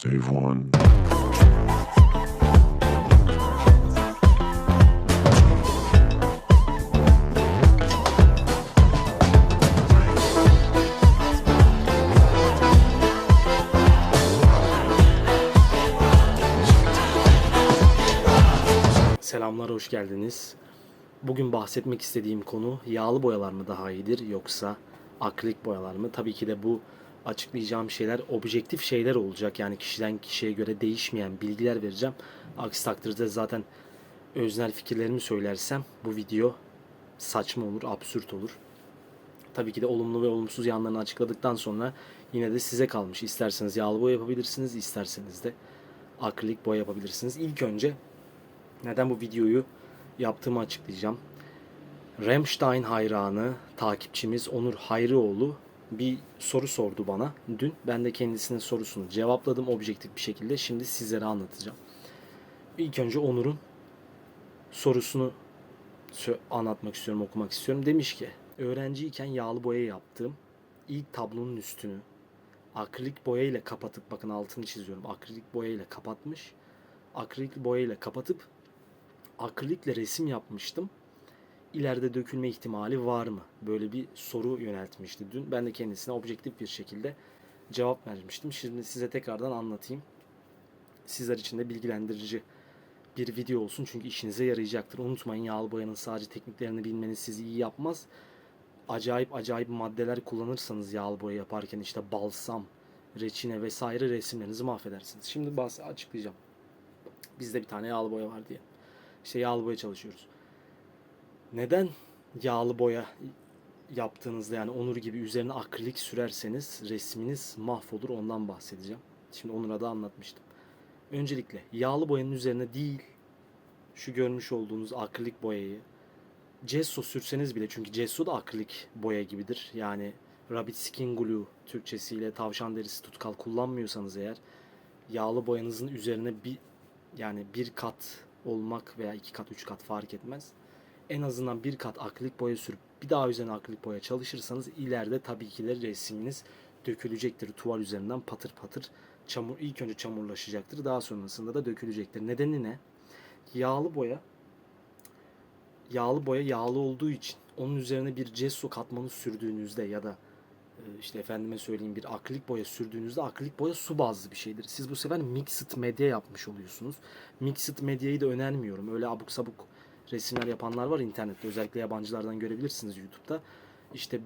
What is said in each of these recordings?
Save. Selamlar, hoş geldiniz. Bugün bahsetmek istediğim konu yağlı boyalar mı daha iyidir yoksa akrilik boyalar mı? Tabii ki de bu açıklayacağım şeyler objektif şeyler olacak. Yani kişiden kişiye göre değişmeyen bilgiler vereceğim. Aksi takdirde zaten öznel fikirlerimi söylersem bu video saçma olur, absürt olur. Tabii ki de olumlu ve olumsuz yanlarını açıkladıktan sonra yine de size kalmış. İsterseniz yağlı boya yapabilirsiniz, isterseniz de akrilik boya yapabilirsiniz. İlk önce neden bu videoyu yaptığımı açıklayacağım. Rammstein hayranı takipçimiz Onur Hayrioğlu bir soru sordu bana dün. Ben de kendisinin sorusunu cevapladım objektif bir şekilde. Şimdi sizlere anlatacağım. İlk önce Onur'un sorusunu anlatmak istiyorum, okumak istiyorum. Demiş ki, öğrenciyken yağlı boya yaptığım ilk tablonun üstünü akrilik boya ile kapatıp, bakın altını çiziyorum, akrilik boya ile kapatmış. Akrilik boya ile kapatıp akrilikle resim yapmıştım. İleride dökülme ihtimali var mı? Böyle bir soru yöneltmişti dün. Ben de kendisine objektif bir şekilde cevap vermiştim. Şimdi size tekrardan anlatayım. Sizler için de bilgilendirici bir video olsun çünkü işinize yarayacaktır. Unutmayın yağlı boyanın sadece tekniklerini bilmeniz sizi iyi yapmaz. Acayip acayip maddeler kullanırsanız yağlı boya yaparken işte balsam, reçine vesaire resimlerinizi mahvedersiniz. Şimdi bahs açıklayacağım. Bizde bir tane yağlı boya var diye. İşte yağlı boya çalışıyoruz. Neden yağlı boya yaptığınızda yani Onur gibi üzerine akrilik sürerseniz resminiz mahvolur ondan bahsedeceğim. Şimdi Onur'a da anlatmıştım. Öncelikle yağlı boyanın üzerine değil şu görmüş olduğunuz akrilik boyayı gesso sürseniz bile çünkü gesso da akrilik boya gibidir. Yani rabbit skin glue Türkçesiyle tavşan derisi tutkal kullanmıyorsanız eğer yağlı boyanızın üzerine bir yani bir kat olmak veya iki kat üç kat fark etmez. En azından bir kat akrilik boya sürüp bir daha üzerine akrilik boya çalışırsanız ileride tabii ki de resminiz dökülecektir tuval üzerinden patır patır çamur ilk önce çamurlaşacaktır daha sonrasında da dökülecektir. Nedeni ne? Yağlı boya yağlı boya yağlı olduğu için onun üzerine bir gesso katmanı sürdüğünüzde ya da e, işte efendime söyleyeyim bir akrilik boya sürdüğünüzde akrilik boya su bazlı bir şeydir. Siz bu sefer mixed medya yapmış oluyorsunuz. Mixed medyayı da önermiyorum. Öyle abuk sabuk resimler yapanlar var internette. Özellikle yabancılardan görebilirsiniz YouTube'da. İşte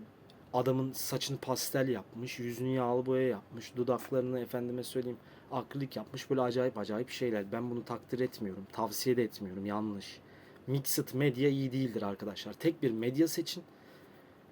adamın saçını pastel yapmış, yüzünü yağlı boya yapmış, dudaklarını efendime söyleyeyim akrilik yapmış. Böyle acayip acayip şeyler. Ben bunu takdir etmiyorum. Tavsiye de etmiyorum. Yanlış. Mixed medya iyi değildir arkadaşlar. Tek bir medya seçin.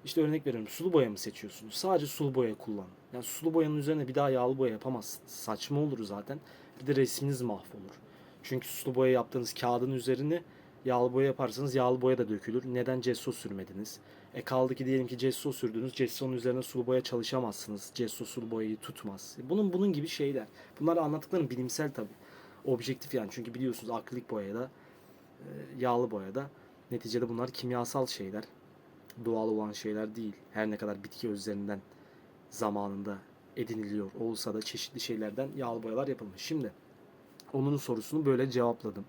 İşte örnek veriyorum sulu boya mı seçiyorsunuz? Sadece sulu boya kullanın. Yani sulu boyanın üzerine bir daha yağlı boya yapamazsınız. Saçma olur zaten. Bir de resminiz mahvolur. Çünkü sulu boya yaptığınız kağıdın üzerine yağlı boya yaparsanız yağlı boya da dökülür. Neden gesso sürmediniz? E kaldı ki diyelim ki gesso sürdünüz. Gessonun üzerine sulu boya çalışamazsınız. Gesso sulu boyayı tutmaz. Bunun bunun gibi şeyler. Bunlar anlattıklarım bilimsel tabii. Objektif yani. Çünkü biliyorsunuz akrilik boyada, e, yağlı boyada neticede bunlar kimyasal şeyler doğal olan şeyler değil. Her ne kadar bitki özlerinden zamanında ediniliyor olsa da çeşitli şeylerden yağlı boyalar yapılmış. Şimdi onun sorusunu böyle cevapladım.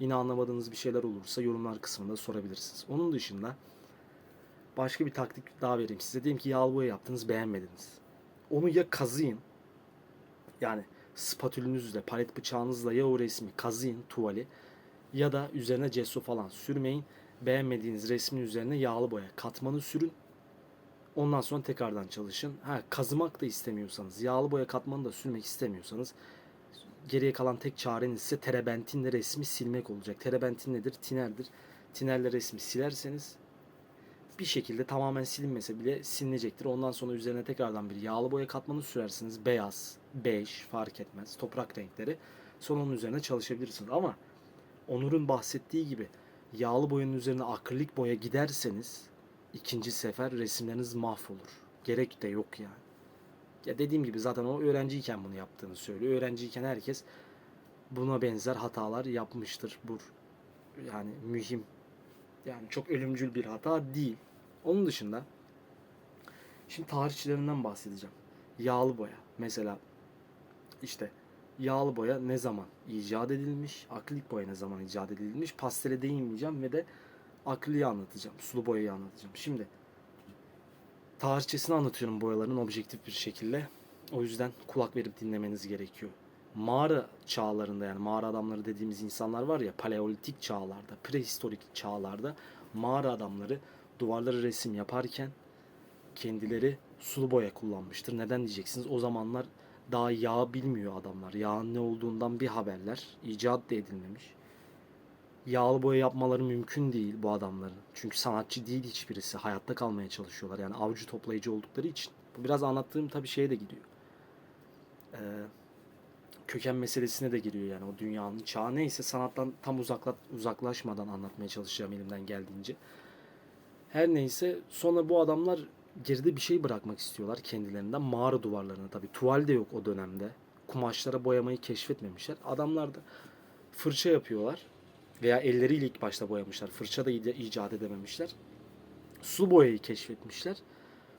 Yine anlamadığınız bir şeyler olursa yorumlar kısmında sorabilirsiniz. Onun dışında başka bir taktik daha vereyim size. Diyelim ki yağlı boya yaptınız beğenmediniz. Onu ya kazıyın yani spatülünüzle, palet bıçağınızla ya o resmi kazıyın tuvali ya da üzerine gesso falan sürmeyin beğenmediğiniz resmin üzerine yağlı boya katmanı sürün. Ondan sonra tekrardan çalışın. Ha kazımak da istemiyorsanız, yağlı boya katmanı da sürmek istemiyorsanız geriye kalan tek çareniz ise terebentinle resmi silmek olacak. Terebentin nedir? Tinerdir. Tinerle resmi silerseniz bir şekilde tamamen silinmese bile silinecektir. Ondan sonra üzerine tekrardan bir yağlı boya katmanı sürersiniz. Beyaz, bej fark etmez. Toprak renkleri. Sonra onun üzerine çalışabilirsiniz. Ama Onur'un bahsettiği gibi yağlı boyanın üzerine akrilik boya giderseniz ikinci sefer resimleriniz mahvolur. Gerek de yok yani. Ya dediğim gibi zaten o öğrenciyken bunu yaptığını söylüyor. Öğrenciyken herkes buna benzer hatalar yapmıştır. Bu yani mühim yani çok ölümcül bir hata değil. Onun dışında şimdi tarihçilerinden bahsedeceğim. Yağlı boya mesela işte Yağlı boya ne zaman icat edilmiş? Akrilik boya ne zaman icat edilmiş? Pastele değinmeyeceğim ve de akriliği anlatacağım. Sulu boyayı anlatacağım. Şimdi tarihçesini anlatıyorum boyaların objektif bir şekilde. O yüzden kulak verip dinlemeniz gerekiyor. Mağara çağlarında yani mağara adamları dediğimiz insanlar var ya paleolitik çağlarda, prehistorik çağlarda mağara adamları duvarlara resim yaparken kendileri sulu boya kullanmıştır. Neden diyeceksiniz? O zamanlar daha yağ bilmiyor adamlar. Yağın ne olduğundan bir haberler. icat da edilmemiş. Yağlı boya yapmaları mümkün değil bu adamların. Çünkü sanatçı değil hiçbirisi. Hayatta kalmaya çalışıyorlar. Yani avcı toplayıcı oldukları için. Bu biraz anlattığım tabii şeye de gidiyor. Ee, köken meselesine de giriyor yani o dünyanın çağı neyse sanattan tam uzakla, uzaklaşmadan anlatmaya çalışacağım elimden geldiğince. Her neyse sonra bu adamlar geride bir şey bırakmak istiyorlar kendilerinden mağara duvarlarına tabi tuval de yok o dönemde kumaşlara boyamayı keşfetmemişler adamlar da fırça yapıyorlar veya elleriyle ilk başta boyamışlar. Fırça da ica- icat edememişler. Sulu boyayı keşfetmişler.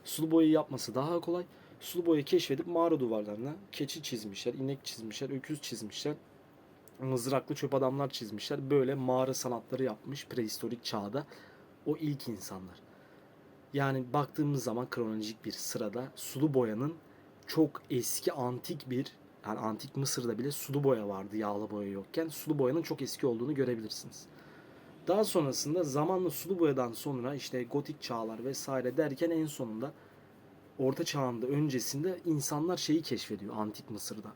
Sulu boyayı yapması daha kolay. Sulu boyayı keşfedip mağara duvarlarına keçi çizmişler inek çizmişler öküz çizmişler mızraklı çöp adamlar çizmişler. Böyle mağara sanatları yapmış prehistorik çağda o ilk insanlar. Yani baktığımız zaman kronolojik bir sırada sulu boyanın çok eski antik bir yani antik Mısır'da bile sulu boya vardı yağlı boya yokken sulu boyanın çok eski olduğunu görebilirsiniz. Daha sonrasında zamanla sulu boyadan sonra işte gotik çağlar vesaire derken en sonunda orta çağında öncesinde insanlar şeyi keşfediyor antik Mısır'da.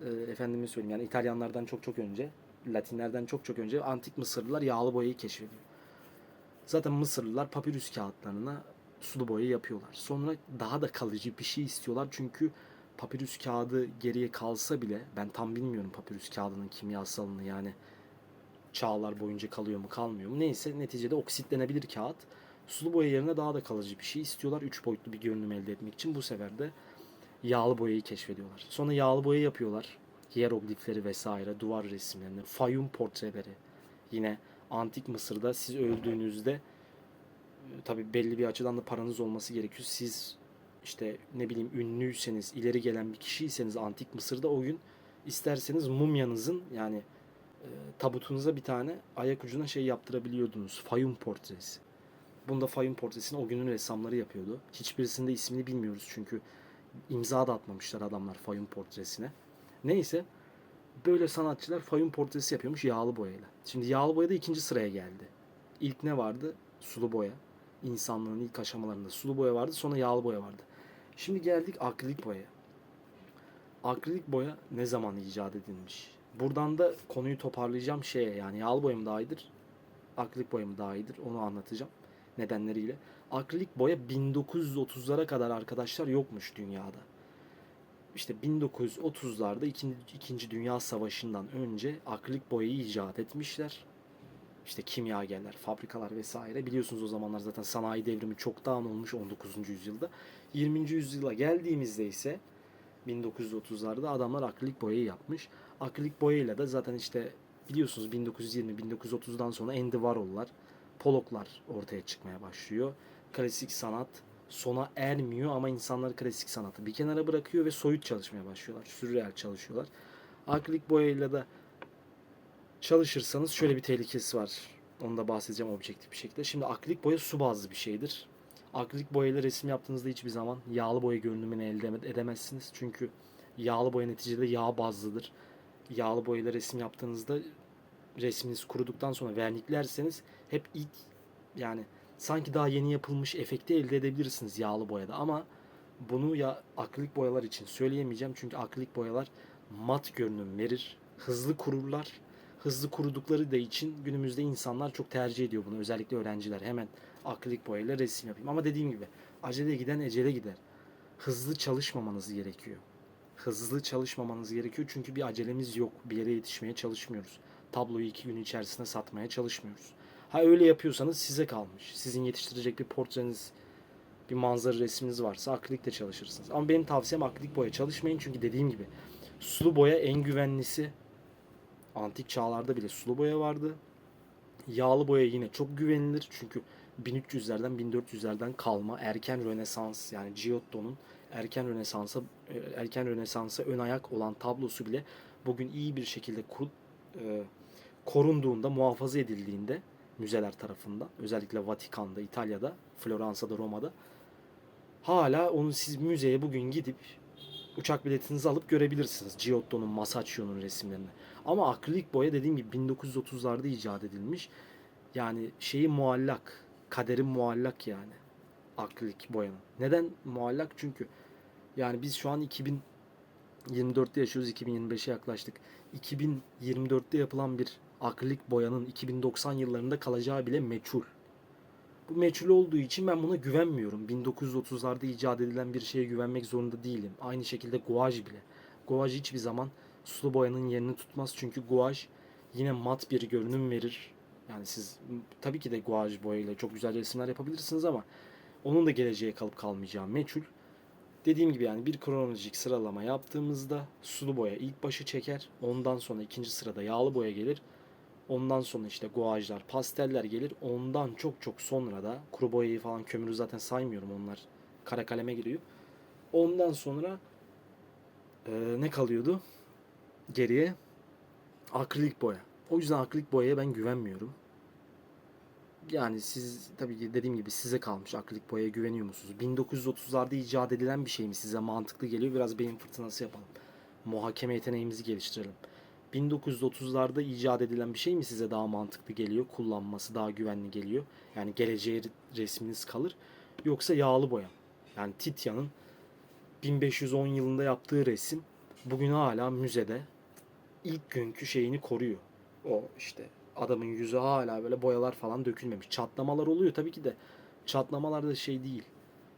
Ee, efendime söyleyeyim yani İtalyanlardan çok çok önce, Latinlerden çok çok önce antik Mısırlılar yağlı boyayı keşfediyor. Zaten Mısırlılar papirüs kağıtlarına sulu boya yapıyorlar. Sonra daha da kalıcı bir şey istiyorlar. Çünkü papirüs kağıdı geriye kalsa bile ben tam bilmiyorum papirüs kağıdının kimyasalını yani çağlar boyunca kalıyor mu kalmıyor mu. Neyse neticede oksitlenebilir kağıt. Sulu boya yerine daha da kalıcı bir şey istiyorlar. Üç boyutlu bir görünüm elde etmek için bu sefer de yağlı boyayı keşfediyorlar. Sonra yağlı boya yapıyorlar. Hieroglifleri vesaire, duvar resimlerini, fayum portreleri. Yine antik Mısır'da siz öldüğünüzde tabi belli bir açıdan da paranız olması gerekiyor. Siz işte ne bileyim ünlüyseniz, ileri gelen bir kişiyseniz antik Mısır'da o gün isterseniz mumyanızın yani e, tabutunuza bir tane ayak ucuna şey yaptırabiliyordunuz. Fayum portresi. Bunda Fayum portresini o günün ressamları yapıyordu. Hiçbirisinde ismini bilmiyoruz çünkü imza da atmamışlar adamlar Fayum portresine. Neyse böyle sanatçılar Fayum portresi yapıyormuş yağlı boyayla. Şimdi yağlı boya da ikinci sıraya geldi. İlk ne vardı? Sulu boya. İnsanlığın ilk aşamalarında sulu boya vardı sonra yağlı boya vardı. Şimdi geldik akrilik boya. Akrilik boya ne zaman icat edilmiş? Buradan da konuyu toparlayacağım şeye yani yağlı boya mı daha iyidir? Akrilik boya mı daha iyidir? Onu anlatacağım nedenleriyle. Akrilik boya 1930'lara kadar arkadaşlar yokmuş dünyada. İşte 1930'larda 2. İkinci Dünya Savaşı'ndan önce akrilik boyayı icat etmişler. İşte kimyagerler, fabrikalar vesaire. Biliyorsunuz o zamanlar zaten sanayi devrimi çoktan olmuş 19. yüzyılda. 20. yüzyıla geldiğimizde ise 1930'larda adamlar akrilik boyayı yapmış. Akrilik boyayla da zaten işte biliyorsunuz 1920-1930'dan sonra Andy Warhol'lar, Pollock'lar ortaya çıkmaya başlıyor. Klasik sanat sona ermiyor ama insanlar klasik sanatı bir kenara bırakıyor ve soyut çalışmaya başlıyorlar. Sürreel çalışıyorlar. Akrilik boyayla da çalışırsanız şöyle bir tehlikesi var. Onu da bahsedeceğim objektif bir şekilde. Şimdi akrilik boya su bazlı bir şeydir. Akrilik boyayla resim yaptığınızda hiçbir zaman yağlı boya görünümünü elde edemezsiniz. Çünkü yağlı boya neticede yağ bazlıdır. Yağlı boyayla resim yaptığınızda resminiz kuruduktan sonra verniklerseniz hep ilk yani sanki daha yeni yapılmış efekti elde edebilirsiniz yağlı boyada ama bunu ya akrilik boyalar için söyleyemeyeceğim çünkü akrilik boyalar mat görünüm verir, hızlı kururlar. Hızlı kurudukları da için günümüzde insanlar çok tercih ediyor bunu. Özellikle öğrenciler hemen akrilik boyayla resim yapayım. Ama dediğim gibi acele giden ecele gider. Hızlı çalışmamanız gerekiyor. Hızlı çalışmamanız gerekiyor çünkü bir acelemiz yok. Bir yere yetişmeye çalışmıyoruz. Tabloyu iki gün içerisinde satmaya çalışmıyoruz. Ha öyle yapıyorsanız size kalmış. Sizin yetiştirecek bir portreniz, bir manzara resminiz varsa akrilikle çalışırsınız. Ama benim tavsiyem akrilik boya çalışmayın çünkü dediğim gibi sulu boya en güvenlisi. Antik çağlarda bile sulu boya vardı. Yağlı boya yine çok güvenilir çünkü 1300'lerden 1400'lerden kalma erken Rönesans yani Giotto'nun erken Rönesans'a e, erken Rönesans'a ön ayak olan tablosu bile bugün iyi bir şekilde kur- e, korunduğunda, muhafaza edildiğinde müzeler tarafından özellikle Vatikan'da, İtalya'da, Floransa'da, Roma'da hala onu siz müzeye bugün gidip uçak biletinizi alıp görebilirsiniz. Giotto'nun, Masaccio'nun resimlerini. Ama akrilik boya dediğim gibi 1930'larda icat edilmiş. Yani şeyi muallak, kaderi muallak yani akrilik boyanın. Neden muallak? Çünkü yani biz şu an 2024'te yaşıyoruz, 2025'e yaklaştık. 2024'te yapılan bir akrilik boyanın 2090 yıllarında kalacağı bile meçhul. Bu meçhul olduğu için ben buna güvenmiyorum. 1930'larda icat edilen bir şeye güvenmek zorunda değilim. Aynı şekilde guaj bile. Guaj hiçbir zaman sulu boyanın yerini tutmaz. Çünkü guaj yine mat bir görünüm verir. Yani siz tabii ki de guaj boyayla çok güzel resimler yapabilirsiniz ama onun da geleceğe kalıp kalmayacağı meçhul. Dediğim gibi yani bir kronolojik sıralama yaptığımızda sulu boya ilk başı çeker. Ondan sonra ikinci sırada yağlı boya gelir. Ondan sonra işte guajlar, pasteller gelir. Ondan çok çok sonra da kuru boyayı falan kömürü zaten saymıyorum onlar. Kara kaleme giriyor. Ondan sonra e, ne kalıyordu? Geriye akrilik boya. O yüzden akrilik boyaya ben güvenmiyorum. Yani siz tabii dediğim gibi size kalmış akrilik boyaya güveniyor musunuz? 1930'larda icat edilen bir şey mi size mantıklı geliyor? Biraz beyin fırtınası yapalım. Muhakeme yeteneğimizi geliştirelim. 1930'larda icat edilen bir şey mi size daha mantıklı geliyor? Kullanması daha güvenli geliyor. Yani geleceğe resminiz kalır. Yoksa yağlı boya. Yani Titya'nın 1510 yılında yaptığı resim bugün hala müzede ilk günkü şeyini koruyor. O işte adamın yüzü hala böyle boyalar falan dökülmemiş. Çatlamalar oluyor tabii ki de. Çatlamalar da şey değil.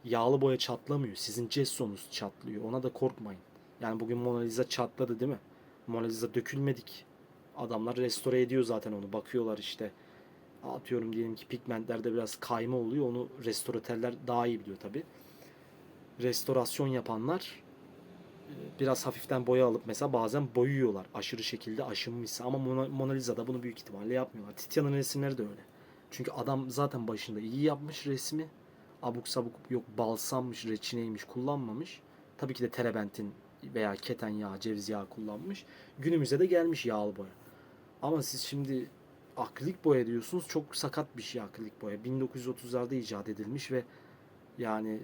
Yağlı boya çatlamıyor. Sizin cessonuz çatlıyor. Ona da korkmayın. Yani bugün Mona Lisa çatladı değil mi? Mona Lisa dökülmedik. Adamlar restore ediyor zaten onu. Bakıyorlar işte. Atıyorum diyelim ki pigmentlerde biraz kayma oluyor. Onu restoratörler daha iyi biliyor tabi. Restorasyon yapanlar e, biraz hafiften boya alıp mesela bazen boyuyorlar aşırı şekilde aşınmışsa ama Mona, Mona Lisa'da bunu büyük ihtimalle yapmıyorlar. Tiziano'nun resimleri de öyle. Çünkü adam zaten başında iyi yapmış resmi. Abuk sabuk yok balsammış, reçineymiş kullanmamış. Tabii ki de terebentin veya keten yağı, ceviz yağı kullanmış. Günümüze de gelmiş yağlı boya. Ama siz şimdi akrilik boya diyorsunuz. Çok sakat bir şey akrilik boya. 1930'larda icat edilmiş ve yani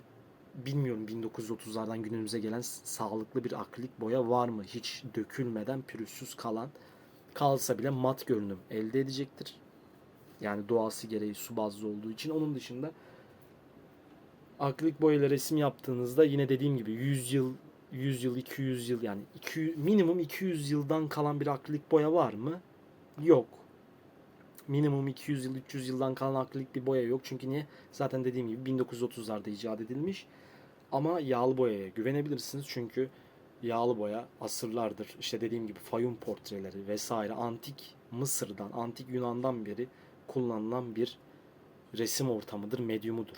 bilmiyorum 1930'lardan günümüze gelen sağlıklı bir akrilik boya var mı? Hiç dökülmeden pürüzsüz kalan kalsa bile mat görünüm elde edecektir. Yani doğası gereği su bazlı olduğu için. Onun dışında akrilik boyayla resim yaptığınızda yine dediğim gibi 100 yıl 100 yıl 200 yıl yani 200, minimum 200 yıldan kalan bir akrilik boya var mı? Yok. Minimum 200 yıl 300 yıldan kalan akrilik bir boya yok. Çünkü niye? Zaten dediğim gibi 1930'larda icat edilmiş. Ama yağlı boyaya güvenebilirsiniz. Çünkü yağlı boya asırlardır işte dediğim gibi Fayum portreleri vesaire antik Mısır'dan, antik Yunan'dan beri kullanılan bir resim ortamıdır, medyumudur.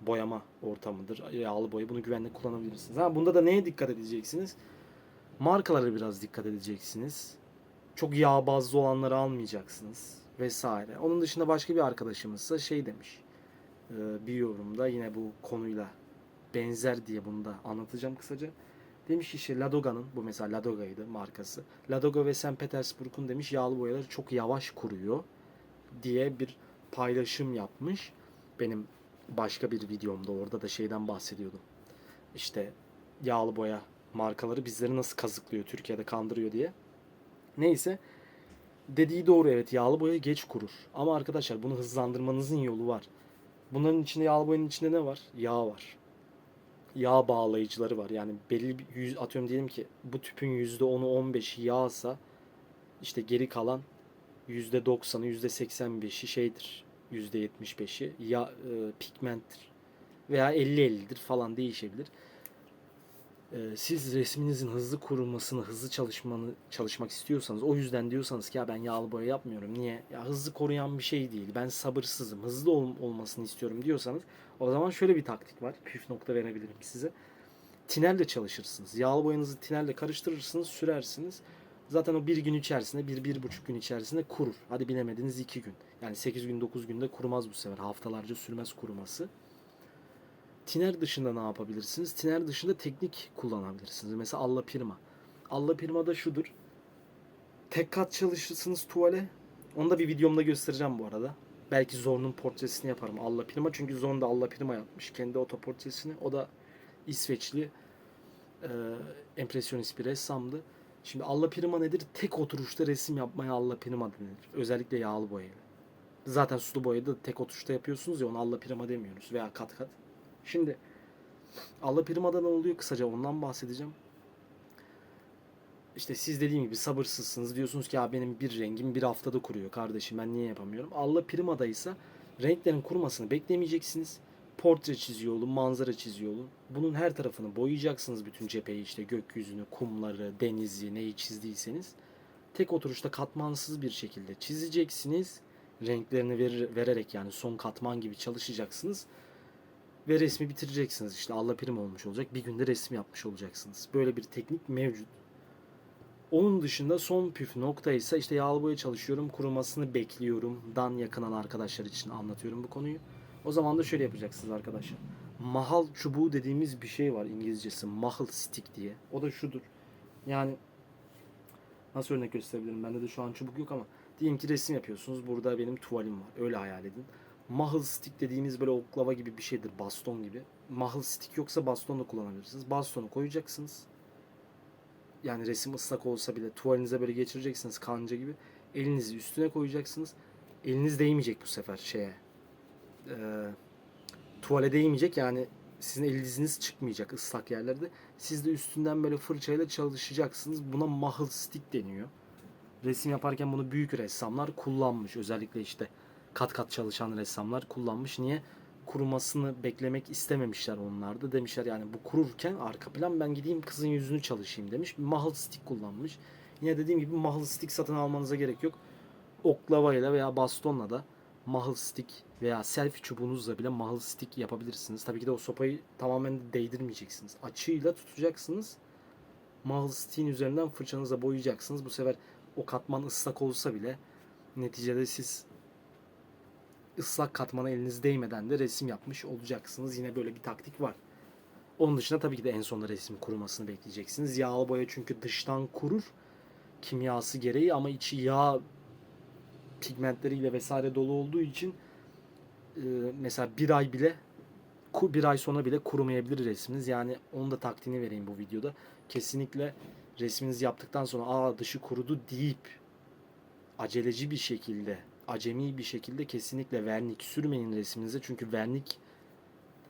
Boyama ortamıdır. Yağlı boya bunu güvenle kullanabilirsiniz. Ha, bunda da neye dikkat edeceksiniz? Markalara biraz dikkat edeceksiniz. Çok yağ bazlı olanları almayacaksınız vesaire. Onun dışında başka bir arkadaşımızsa şey demiş. e, Bir yorumda yine bu konuyla benzer diye bunu da anlatacağım kısaca. Demiş işte Ladoga'nın bu mesela Ladoga'ydı markası. Ladoga ve St. Petersburg'un demiş yağlı boyaları çok yavaş kuruyor diye bir paylaşım yapmış. Benim başka bir videomda orada da şeyden bahsediyordum. İşte yağlı boya markaları bizleri nasıl kazıklıyor Türkiye'de kandırıyor diye. Neyse dediği doğru evet yağlı boya geç kurur. Ama arkadaşlar bunu hızlandırmanızın yolu var. Bunların içinde yağlı boyanın içinde ne var? Yağ var. Yağ bağlayıcıları var. Yani belli bir yüz atıyorum diyelim ki bu tüpün %10'u 15'i yağsa işte geri kalan %90'ı %85'i şeydir. %75'i ya e, pigmenttir. Veya 50-50'dir falan değişebilir. E, siz resminizin hızlı kurulmasını, hızlı çalışmanı çalışmak istiyorsanız, o yüzden diyorsanız ki ya ben yağlı boya yapmıyorum. Niye? Ya hızlı koruyan bir şey değil. Ben sabırsızım. Hızlı ol- olmasını istiyorum diyorsanız o zaman şöyle bir taktik var. Püf nokta verebilirim size. Tinelle çalışırsınız. Yağlı boyanızı tinelle karıştırırsınız, sürersiniz. Zaten o bir gün içerisinde, bir, bir buçuk gün içerisinde kurur. Hadi bilemediniz iki gün. Yani 8 gün, 9 günde kurumaz bu sefer. Haftalarca sürmez kuruması. Tiner dışında ne yapabilirsiniz? Tiner dışında teknik kullanabilirsiniz. Mesela alla pirma. Alla pirma da şudur. Tek kat çalışırsınız tuvale. Onu da bir videomda göstereceğim bu arada. Belki Zorn'un portresini yaparım Alla Pirma. Çünkü Zorn da Alla Pirma yapmış. Kendi otoportresini. O da İsveçli e, empresyonist bir ressamdı. Şimdi Alla Pirma nedir? Tek oturuşta resim yapmaya Alla Pirma denir. Özellikle yağlı boyayla. Zaten sulu boyayı da tek oturuşta yapıyorsunuz ya onu Alla Pirma demiyoruz. Veya kat kat. Şimdi Alla Pirma'da ne oluyor? Kısaca ondan bahsedeceğim. İşte siz dediğim gibi sabırsızsınız. Diyorsunuz ki ya benim bir rengim bir haftada kuruyor kardeşim ben niye yapamıyorum? Alla Prima'da ise renklerin kurumasını beklemeyeceksiniz. Portre çiziyor olun, manzara çiziyor olun. Bunun her tarafını boyayacaksınız bütün cepheyi işte gökyüzünü, kumları, denizi, neyi çizdiyseniz. Tek oturuşta katmansız bir şekilde çizeceksiniz. Renklerini verir, vererek yani son katman gibi çalışacaksınız. Ve resmi bitireceksiniz işte Allah prim olmuş olacak. Bir günde resim yapmış olacaksınız. Böyle bir teknik mevcut. Onun dışında son püf nokta ise işte yağlı boya çalışıyorum. Kurumasını bekliyorum. Dan yakınan arkadaşlar için anlatıyorum bu konuyu. O zaman da şöyle yapacaksınız arkadaşlar. Mahal çubuğu dediğimiz bir şey var İngilizcesi. Mahal stick diye. O da şudur. Yani nasıl örnek gösterebilirim? Bende de şu an çubuk yok ama diyelim ki resim yapıyorsunuz. Burada benim tuvalim var. Öyle hayal edin. Mahal stick dediğimiz böyle oklava gibi bir şeydir. Baston gibi. Mahal stick yoksa baston da kullanabilirsiniz. Bastonu koyacaksınız yani resim ıslak olsa bile tuvalinize böyle geçireceksiniz kanca gibi. Elinizi üstüne koyacaksınız. Eliniz değmeyecek bu sefer şeye. Ee, tuvale değmeyecek yani sizin eliniz çıkmayacak ıslak yerlerde. Siz de üstünden böyle fırçayla çalışacaksınız. Buna mahıl stick deniyor. Resim yaparken bunu büyük ressamlar kullanmış. Özellikle işte kat kat çalışan ressamlar kullanmış. Niye? kurumasını beklemek istememişler onlar da. Demişler yani bu kururken arka plan ben gideyim kızın yüzünü çalışayım demiş. Mahal stick kullanmış. Yine dediğim gibi mahal stick satın almanıza gerek yok. Oklavayla veya bastonla da mahal stick veya selfie çubuğunuzla bile mahal stick yapabilirsiniz. Tabii ki de o sopayı tamamen değdirmeyeceksiniz. Açıyla tutacaksınız. Mahal stick'in üzerinden fırçanızla boyayacaksınız. Bu sefer o katman ıslak olsa bile neticede siz ıslak katmana eliniz değmeden de resim yapmış olacaksınız. Yine böyle bir taktik var. Onun dışında tabii ki de en sonunda resim kurumasını bekleyeceksiniz. Yağlı boya çünkü dıştan kurur kimyası gereği ama içi yağ pigmentleriyle vesaire dolu olduğu için e, mesela bir ay bile bir ay sonra bile kurumayabilir resminiz. Yani onun da taktiğini vereyim bu videoda. Kesinlikle resminizi yaptıktan sonra aa dışı kurudu deyip aceleci bir şekilde acemi bir şekilde kesinlikle vernik sürmeyin resminize. Çünkü vernik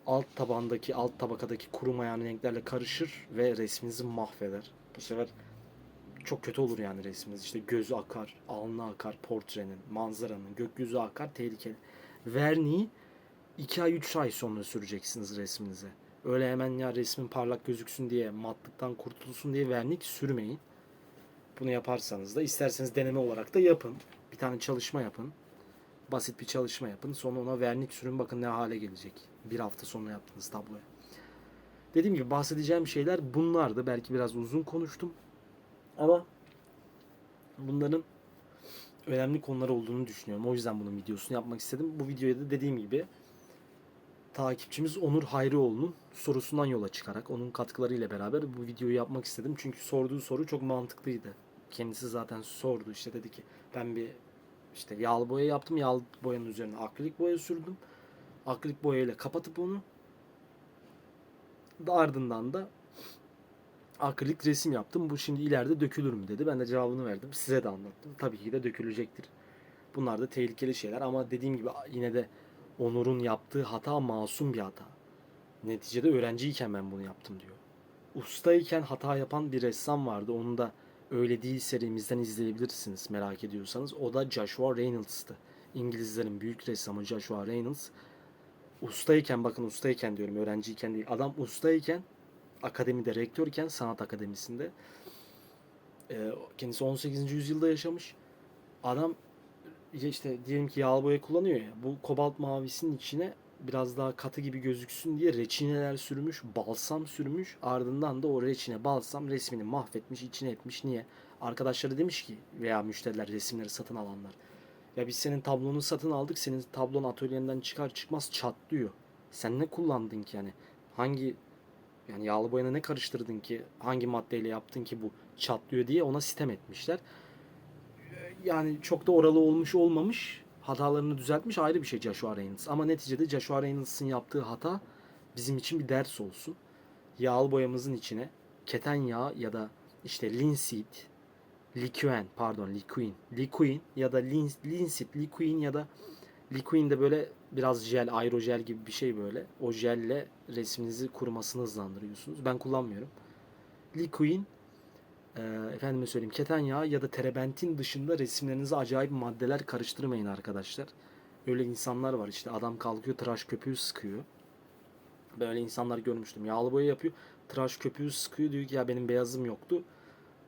alt tabandaki, alt tabakadaki kurumayan renklerle karışır ve resminizi mahveder. Bu sefer çok kötü olur yani resminiz. İşte gözü akar, alnı akar, portrenin, manzaranın, gökyüzü akar, tehlikeli. Verniği 2 ay 3 ay sonra süreceksiniz resminize. Öyle hemen ya resmin parlak gözüksün diye, matlıktan kurtulsun diye vernik sürmeyin. Bunu yaparsanız da isterseniz deneme olarak da yapın bir tane çalışma yapın. Basit bir çalışma yapın. Sonra ona vernik sürün bakın ne hale gelecek. Bir hafta sonra yaptığınız tabloya. Dediğim gibi bahsedeceğim şeyler bunlardı. Belki biraz uzun konuştum. Ama bunların önemli konular olduğunu düşünüyorum. O yüzden bunun videosunu yapmak istedim. Bu videoya da dediğim gibi takipçimiz Onur Hayrioğlu'nun sorusundan yola çıkarak onun katkılarıyla beraber bu videoyu yapmak istedim. Çünkü sorduğu soru çok mantıklıydı kendisi zaten sordu işte dedi ki ben bir işte yağlı boya yaptım. Yağlı boyanın üzerine akrilik boya sürdüm. Akrilik boyayla kapatıp onu ardından da akrilik resim yaptım. Bu şimdi ileride dökülür mü dedi. Ben de cevabını verdim. Size de anlattım. Tabii ki de dökülecektir. Bunlar da tehlikeli şeyler ama dediğim gibi yine de Onur'un yaptığı hata masum bir hata. Neticede öğrenciyken ben bunu yaptım diyor. Ustayken hata yapan bir ressam vardı. Onu da Öyle Değil serimizden izleyebilirsiniz merak ediyorsanız. O da Joshua Reynolds'tı. İngilizlerin büyük ressamı Joshua Reynolds. Ustayken bakın ustayken diyorum öğrenciyken değil. Adam ustayken akademide rektörken sanat akademisinde e, kendisi 18. yüzyılda yaşamış. Adam işte diyelim ki yağlı boya kullanıyor ya. Bu kobalt mavisinin içine biraz daha katı gibi gözüksün diye reçineler sürmüş, balsam sürmüş. Ardından da o reçine balsam resmini mahvetmiş, içine etmiş. Niye? Arkadaşları demiş ki veya müşteriler resimleri satın alanlar. Ya biz senin tablonu satın aldık. Senin tablon atölyenden çıkar çıkmaz çatlıyor. Sen ne kullandın ki yani? Hangi yani yağlı boyana ne karıştırdın ki? Hangi maddeyle yaptın ki bu çatlıyor diye ona sitem etmişler. Yani çok da oralı olmuş olmamış. Hatalarını düzeltmiş ayrı bir şey Joshua Reynolds. Ama neticede Joshua Reynolds'ın yaptığı hata bizim için bir ders olsun. Yağlı boyamızın içine keten yağı ya da işte linseed, liquen pardon liquin, liquin ya da lin, linseed, liquin ya da liquin de böyle biraz jel, aerojel gibi bir şey böyle. O jelle resminizi kurumasını hızlandırıyorsunuz. Ben kullanmıyorum. Liquin e, efendime söyleyeyim keten yağı ya da terebentin dışında resimlerinize acayip maddeler karıştırmayın arkadaşlar. Öyle insanlar var işte adam kalkıyor tıraş köpüğü sıkıyor. Böyle insanlar görmüştüm. Yağlı boya yapıyor. Tıraş köpüğü sıkıyor diyor ki ya benim beyazım yoktu.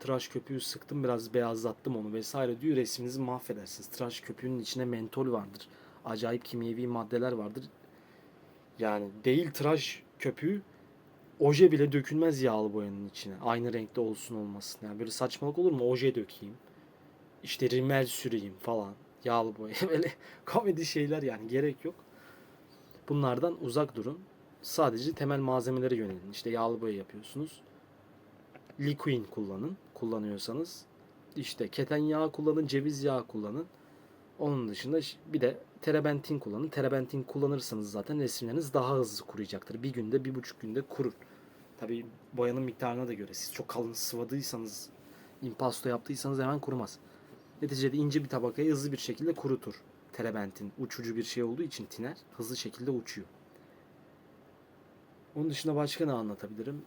Tıraş köpüğü sıktım biraz beyazlattım onu vesaire diyor. Resminizi mahvedersiniz. Tıraş köpüğünün içine mentol vardır. Acayip kimyevi maddeler vardır. Yani değil tıraş köpüğü oje bile dökülmez yağlı boyanın içine. Aynı renkte olsun olmasın. Yani böyle saçmalık olur mu? Oje dökeyim. İşte rimel süreyim falan. Yağlı boya. Böyle komedi şeyler yani gerek yok. Bunlardan uzak durun. Sadece temel malzemelere yönelin. İşte yağlı boya yapıyorsunuz. Liquin kullanın. Kullanıyorsanız. İşte keten yağı kullanın. Ceviz yağı kullanın. Onun dışında bir de terebentin kullanın. Terebentin kullanırsanız zaten resimleriniz daha hızlı kuruyacaktır. Bir günde, bir buçuk günde kurur. Tabi boyanın miktarına da göre. Siz çok kalın sıvadıysanız, impasto yaptıysanız hemen kurumaz. Neticede ince bir tabakayı hızlı bir şekilde kurutur. Terebentin uçucu bir şey olduğu için tiner hızlı şekilde uçuyor. Onun dışında başka ne anlatabilirim?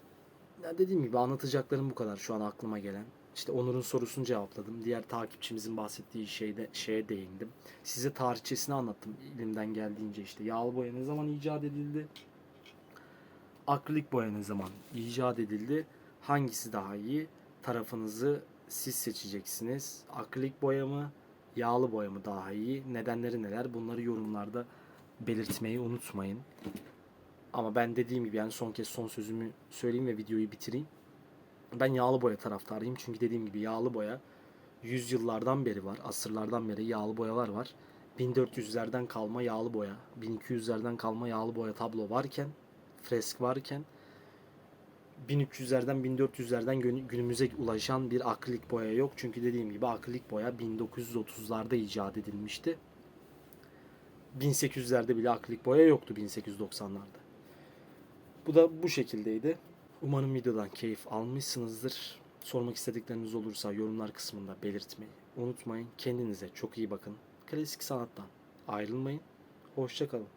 Ya dediğim gibi anlatacaklarım bu kadar şu an aklıma gelen. İşte Onur'un sorusunu cevapladım. Diğer takipçimizin bahsettiği şeyde şeye değindim. Size tarihçesini anlattım elimden geldiğince işte. Yağlı boya ne zaman icat edildi? Akrilik boya ne zaman icat edildi? Hangisi daha iyi? Tarafınızı siz seçeceksiniz. Akrilik boya mı? Yağlı boya mı daha iyi? Nedenleri neler? Bunları yorumlarda belirtmeyi unutmayın. Ama ben dediğim gibi yani son kez son sözümü söyleyeyim ve videoyu bitireyim. Ben yağlı boya taraftarıyım. Çünkü dediğim gibi yağlı boya yüzyıllardan beri var. Asırlardan beri yağlı boyalar var. 1400'lerden kalma yağlı boya, 1200'lerden kalma yağlı boya tablo varken, fresk varken 1300'lerden 1400'lerden gün- günümüze ulaşan bir akrilik boya yok. Çünkü dediğim gibi akrilik boya 1930'larda icat edilmişti. 1800'lerde bile akrilik boya yoktu 1890'larda. Bu da bu şekildeydi. Umarım videodan keyif almışsınızdır. Sormak istedikleriniz olursa yorumlar kısmında belirtmeyi unutmayın. Kendinize çok iyi bakın. Klasik sanattan ayrılmayın. Hoşçakalın.